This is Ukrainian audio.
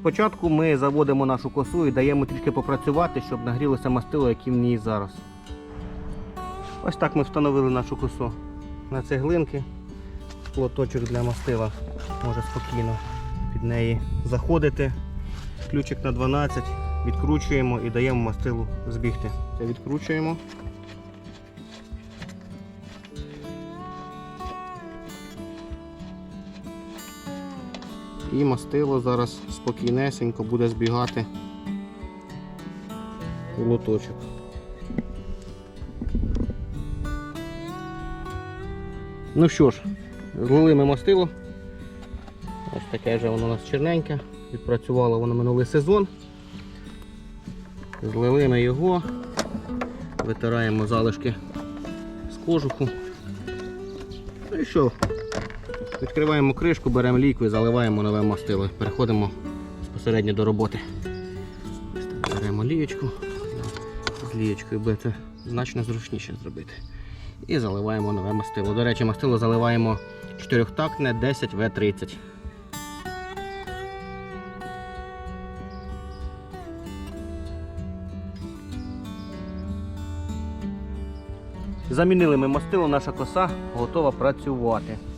Спочатку ми заводимо нашу косу і даємо трішки попрацювати, щоб нагрілося мастило, яке в ній зараз. Ось так ми встановили нашу косу на цеглинки. Лоточок для мастила може спокійно під неї заходити. Ключик на 12, відкручуємо і даємо мастилу збігти. Це відкручуємо. І мастило зараз спокійнесенько буде збігати у лоточок. Ну що ж, злили ми мастило. Ось таке вже воно у нас черненьке. Відпрацювало воно минулий сезон. Злили ми його, витираємо залишки з кожуху. Ну і що? Відкриваємо кришку, беремо лійку і заливаємо нове мастило. Переходимо безпосередньо до роботи. Беремо лієчку. З лієчкою буде значно зручніше зробити. І заливаємо нове мастило. До речі, мастило заливаємо 4-тактне 10В30. Замінили ми мастило, наша коса готова працювати.